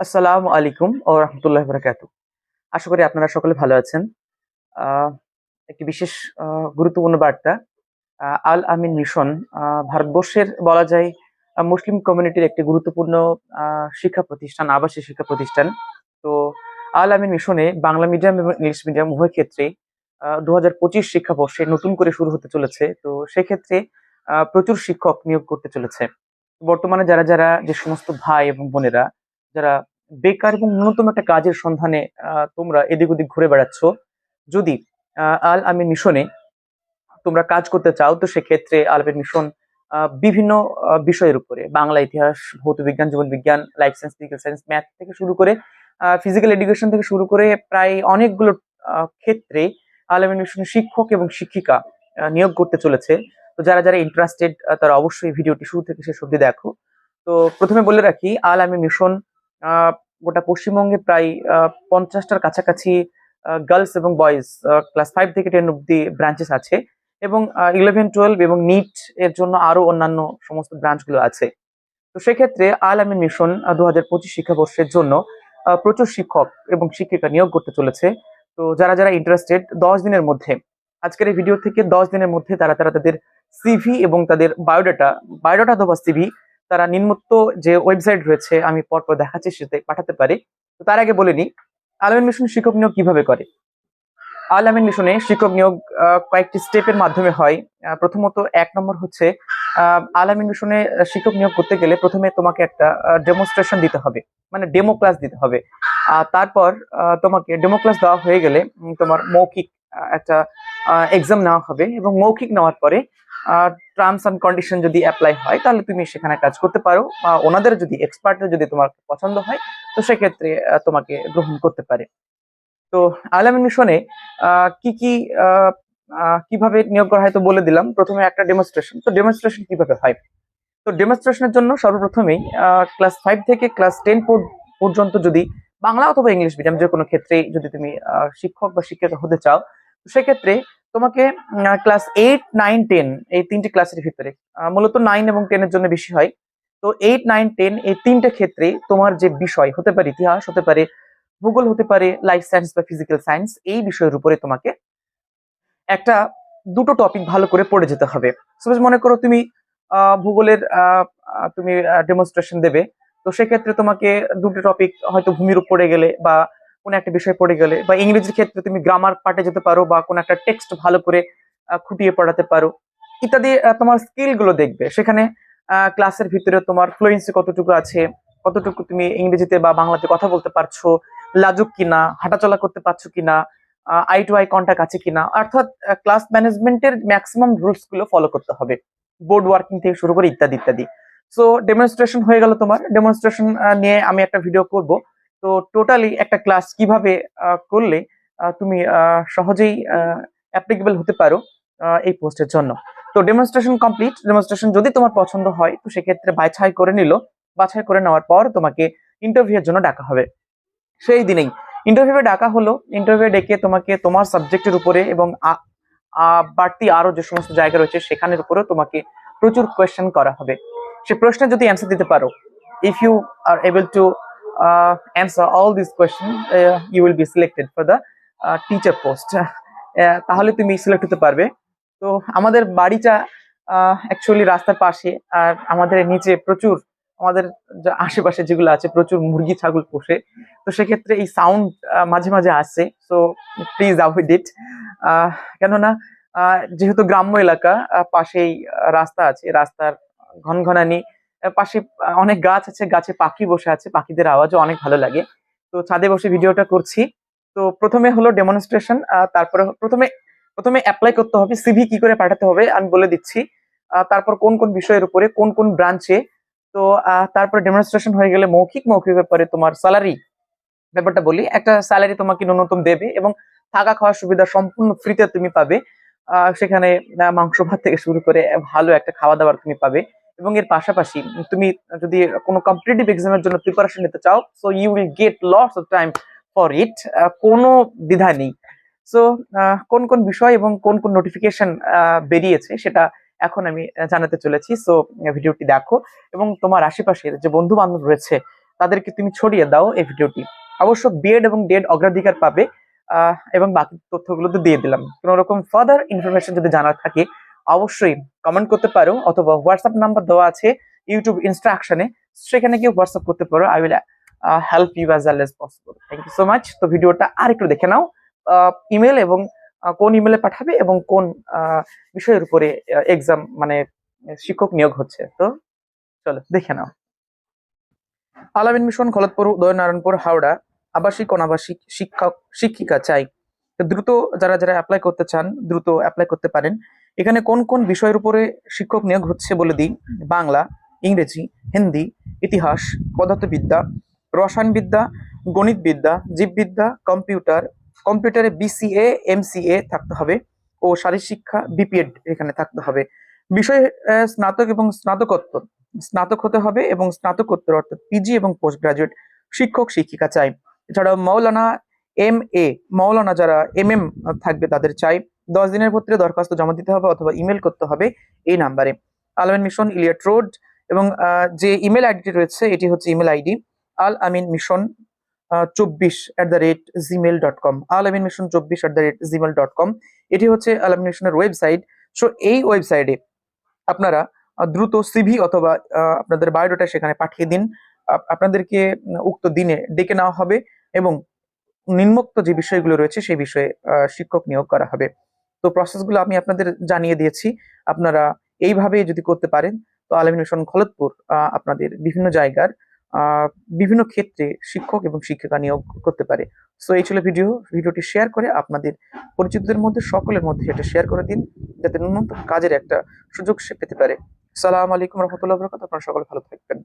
আসসালামু আলাইকুম ও রহমতুল্লাহ বরকাত আশা করি আপনারা সকলে ভালো আছেন। একটি বিশেষ গুরুত্বপূর্ণ বার্তা। আল আমিন মিশন ভারতবর্ষের বলা যায় মুসলিম কমিউনিটির একটি গুরুত্বপূর্ণ শিক্ষা প্রতিষ্ঠান, আবাসিক শিক্ষা প্রতিষ্ঠান। তো, আল আমিন মিশনে বাংলা মিডিয়াম এবং ইংলিশ মিডিয়াম উভয় ক্ষেত্রে দু হাজার পঁচিশ শিক্ষাবর্ষে নতুন করে শুরু হতে চলেছে। তো, সেক্ষেত্রে প্রচুর শিক্ষক নিয়োগ করতে চলেছে। বর্তমানে যারা যারা যে সমস্ত ভাই এবং বোনেরা যারা বেকার এবং ন্যূনতম একটা কাজের সন্ধানে তোমরা এদিক ওদিক ঘুরে বেড়াচ্ছ, যদি আল আমিন মিশনে তোমরা কাজ করতে চাও, তো সেক্ষেত্রে আল আমিন মিশন বিভিন্ন বিষয়ের উপরে, বাংলা ইতিহাস, ভৌত বিজ্ঞান, জীবন বিজ্ঞান life science physical science math থেকে শুরু করে ফিজিক্যাল এডুকেশন থেকে শুরু করে প্রায় অনেকগুলো ক্ষেত্রে আল মিশনের শিক্ষক এবং শিক্ষিকা নিয়োগ করতে চলেছে। তো যারা যারা ইন্টারেস্টেড তারা অবশ্যই ভিডিওটি শুরু থেকে শেষ অবধি দেখো। তো প্রথমে বলে রাখি, আল আমিন মিশন গোটা পশ্চিমবঙ্গে প্রায় পঞ্চাশটার কাছাকাছি গার্লস এবং বয়েজ ক্লাস ফাইভ থেকে টেন অব্দি ব্রাঞ্চেস আছে। এবং ইলেভেন টুয়েলভ এবং নিট এর জন্য আরও অন্যান্য সমস্ত ব্রাঞ্চগুলো আছে। তো সেক্ষেত্রে আল আমিন মিশন দু হাজার পঁচিশ শিক্ষাবর্ষের জন্য প্রচুর শিক্ষক এবং শিক্ষিকা নিয়োগ করতে চলেছে। তো যারা যারা ইন্টারেস্টেড দশ দিনের মধ্যে, আজকের এই ভিডিও থেকে দশ দিনের মধ্যে তারা তারা তাদের সিভি এবং তাদের বায়োডাটা বায়োডাটা অথবা সিভি তারা নিম্মুক্ত যে ওয়েবসাইট রয়েছে, আমি পরপর দেখাচ্ছি, সেটাতে পাঠাতে পারি। তো তার আগে বলে নিই, আলামিন মিশন শিক্ষক নিয়োগ কীভাবে করে? আলামিন মিশনে শিক্ষক নিয়োগ কয়েকটি স্টেপের মাধ্যমে হয়। প্রথমত এক নম্বর হচ্ছে আলামিন মিশনে শিক্ষক নিয়োগ করতে গেলে প্রথমে তোমাকে একটা ডেমনস্ট্রেশন দিতে হবে। মানে ডেমো ক্লাস দিতে হবে। তারপর তোমাকে ডেমো ক্লাস দেওয়া হয়ে গেলে তোমার মৌখিক একটা এক্সাম নেওয়া হবে এবং মৌখিক নেওয়ার পরে টার্মস অ্যান্ড কন্ডিশন যদি অ্যাপ্লাই হয়, তাহলে তুমি সেখানে কাজ করতে পারো বা ওনাদের যদি এক্সপার্টের যদি তোমার পছন্দ হয়, তো সেক্ষেত্রে তোমাকে গ্রহণ করতে পারে। তো আলামিন মিশনে কি কি কীভাবে নিয়োগ করা হয় তো বলে দিলাম। প্রথমে একটা ডেমনস্ট্রেশন তো ডেমনস্ট্রেশন কীভাবে হয়? তো ডেমনস্ট্রেশনের জন্য সর্বপ্রথমেই ক্লাস ফাইভ থেকে ক্লাস টেন পর্যন্ত যদি বাংলা অথবা ইংলিশ মিডিয়াম যে কোনো ক্ষেত্রে যদি তুমি শিক্ষক বা শিক্ষিকা হতে চাও সেক্ষেত্রে তোমাকে ক্লাস এইট নাইন টেন এই তিনটি ক্লাসের ভিতরে মূলত নাইন এবং টেনের জন্য বেশি হয়। তো এইট নাইন টেন এই তিনটে ক্ষেত্রে তোমার যে বিষয় হতে পারে ইতিহাস, হতে পারে ভূগোল, হতে পারে লাইফ সায়েন্স বা ফিজিক্যাল সায়েন্স এই বিষয়ের উপরে তোমাকে একটা দুটো টপিক ভালো করে পড়ে যেতে হবে। সাপোজ মনে করো তুমি ভূগোলের তুমি ডেমনস্ট্রেশন দেবে, তো সেক্ষেত্রে তোমাকে দুটো টপিক হয়তো ভূমির উপর গেলে বা কোনো একটা বিষয় পড়ে গেলে বা ইংরেজির ক্ষেত্রে তুমি গ্রামার পার্টে যেতে পারো বা কোনো একটা টেক্সট ভালো করে খুঁটিয়ে পড়াতে পারো। ইত্যাদি তোমার স্কিলগুলো দেখবে। সেখানে ক্লাসের ভিতরে তোমার ফ্লুয়েন্সি কতটুকু আছে, কতটুকু তুমি ইংরেজিতে বা বাংলাতে কথা বলতে পারছ, লাজুক কিনা, হাঁটাচলা করতে পারছ কিনা আই টু আই কন্টাক্ট আছে কিনা, অর্থাৎ ক্লাস ম্যানেজমেন্টের ম্যাক্সিমাম রুলসগুলো ফলো করতে হবে। বোর্ড ওয়ার্কিং থেকে শুরু করে ইত্যাদি ইত্যাদি। সো ডেমনস্ট্রেশন হয়ে গেল তোমার। ডেমনস্ট্রেশন নিয়ে আমি একটা ভিডিও করব। তো টোটালি একটা ক্লাস কীভাবে করলে তুমি সহজেই অ্যাপ্লিকেবল হতে পারো এই পোস্টের জন্য। তো ডেমনস্ট্রেশন কমপ্লিট ডেমনস্ট্রেশন যদি তোমার পছন্দ হয়, তো সেক্ষেত্রে বাছাই করে নিল। বাছাই করে নেওয়ার পর তোমাকে ইন্টারভিউ এর জন্য ডাকা হবে। সেই দিনেই ইন্টারভিউ ডাকা হলো। ইন্টারভিউ ডেকে তোমাকে তোমার সাবজেক্টের উপরে এবং বাড়তি আরও যে সমস্ত জায়গা রয়েছে, সেখানের উপরেও তোমাকে প্রচুর কোয়েশ্চেন করা হবে। সে প্রশ্নের যদি অ্যান্সার দিতে পারো if you are able to answer all this question you will be selected for the teacher post তাহলে তুমি সিলেক্ট হতে পারবে। তো আমাদের বাড়িটা অ্যাকচুয়ালি রাস্তার পাশে আর আমাদের নিচে প্রচুর আমাদের আশেপাশে যেগুলো আছে প্রচুর মুরগি ছাগল পোষে। তো সেক্ষেত্রে এই সাউন্ড মাঝে মাঝে আসছে সো প্লিজ অ্যাভয়েড ইট কেননা যেহেতু গ্রাম্য এলাকা পাশেই রাস্তা আছে রাস্তার ঘনঘনানি আহ, পাশে অনেক গাছ আছে, গাছে পাখি বসে আছে, পাখিদের আওয়াজও অনেক ভালো লাগে। তো ছাদে বসে ভিডিওটা করছি। তো প্রথমে হলো ডেমনস্ট্রেশন তারপরে প্রথমে প্রথমে অ্যাপ্লাই করতে হবে সিভি কি করে পাঠাতে হবে, আমি বলে দিচ্ছি। তারপর কোন কোন বিষয়ের উপরে, কোন কোন ব্রাঞ্চে তো তারপরে ডেমনস্ট্রেশন হয়ে গেলে মৌখিক মৌখিক ব্যাপারে তোমার স্যালারি ব্যাপারটা বলি। একটা স্যালারি তোমাকে ন্যূনতম দেবে এবং থাকা খাওয়ার সুবিধা সম্পূর্ণ ফ্রিতে তুমি পাবে। সেখানে মাংস ভাত থেকে শুরু করে, ভালো একটা খাওয়া দাওয়ার তুমি পাবে। এবং এর পাশাপাশি তুমি যদি কোনো কম্পিটিটিভ এক্সামের জন্য প্রিপারেশন নিতে চাও so you will get lots of time for it কোনো দ্বিধা নেই। সো কোন কোন বিষয় এবং কোন কোন নোটিফিকেশন বেরিয়েছে সেটা এখন আমি জানাতে চলেছি। সো ভিডিওটি দেখো এবং তোমার আশেপাশের যে বন্ধু বান্ধব রয়েছে, তাদেরকে তুমি ছড়িয়ে দাও এই ভিডিওটি। অবশ্য বিএড এবং ডেড অগ্রাধিকার পাবে এবং বাকি তথ্যগুলো তো দিয়ে দিলাম। কোনো রকম ফার্দার ইনফরমেশন যদি জানার থাকে, অবশ্যই কমেন্ট করতে পারো অথবা হোয়াটসঅ্যাপ নাম্বার দেওয়া আছে ইউটিউব ইনস্ট্রাকশনে সেখানে গিয়ে হোয়াটসঅ্যাপ করতে পারো। I will help you as well as possible thank you so much তো ভিডিওটা আর একটু দেখে নাও। ইমেল এবং কোন ইমেলে পাঠাবে এবং কোন বিষয়ের উপরে এক্সাম মানে শিক্ষক নিয়োগ হচ্ছে। তো চলো, দেখে নাও। আলামিন মিশন, খলতপুর, উদয়নারায়ণপুর, হাওড়া। আবাসিক, অনাবাসিক, শিক্ষক, শিক্ষিকা চাই। দ্রুত যারা যারা অ্যাপ্লাই করতে চান, দ্রুত অ্যাপ্লাই করতে পারেন। এখানে কোন কোন বিষয়ের উপরে শিক্ষক নিয়োগ হচ্ছে বলে দিই? বাংলা, ইংরেজি, হিন্দি, ইতিহাস, পদার্থবিদ্যা, রসায়নবিদ্যা, গণিতবিদ্যা, জীববিদ্যা, কম্পিউটার, কম্পিউটারে বিসিএ, এমসিএ থাকতে হবে ও শারীর শিক্ষা, বিপিএড এখানে থাকতে হবে। বিষয় স্নাতক এবং স্নাতকোত্তর। স্নাতক হতে হবে এবং স্নাতকোত্তর অর্থাৎ পিজি এবং পোস্ট গ্রাজুয়েট শিক্ষক শিক্ষিকা চাই। এছাড়াও মৌলানা এম এ, মৌলানা যারা এম এম থাকবে তাদের চাই। দশ দিনের ভিতরে দরখাস্ত জমা দিতে হবে অথবা ইমেল করতে হবে এই নাম্বারে। Al Amin mission Elliot road এবং যে ইমেল আইডিটি রয়েছে, এটি হচ্ছে email ID Al Amin mission চব্বিশ at the rate Gmail dot com Al Amin mission চব্বিশ at the rate Gmail dot com এটি হচ্ছে আল আমিন মিশনের ওয়েবসাইট সো এই ওয়েবসাইটে আপনারা দ্রুত সিভি অথবা আপনাদের বায়োডাটা সেখানে পাঠিয়ে দিন। আপ- আপনাদেরকে উক্ত দিনে ডেকে নেওয়া হবে এবং নিম্নোক্ত যে বিষয়গুলো রয়েছে, সেই বিষয়ে শিক্ষক নিয়োগ করা হবে। তো প্রসেসগুলো আমি আপনাদের জানিয়ে দিয়েছি। আপনারা এইভাবে যদি করতে পারেন, তো আলমিন মিশন খলতপুর আপনাদের বিভিন্ন জায়গার বিভিন্ন ক্ষেত্রে শিক্ষক এবং শিক্ষিকা নিয়োগ করতে পারে। সো এই ছিল ভিডিও ভিডিওটি শেয়ার করে আপনাদের পরিচিতদের মধ্যে, সকলের মধ্যে এটা শেয়ার করে দিন, যাতে ন্যূনতম কাজের একটা সুযোগ সে পেতে পারে। সালাম আলাইকুম রহমতুল্লাহ আপনারা সকলে ভালো থাকবেন।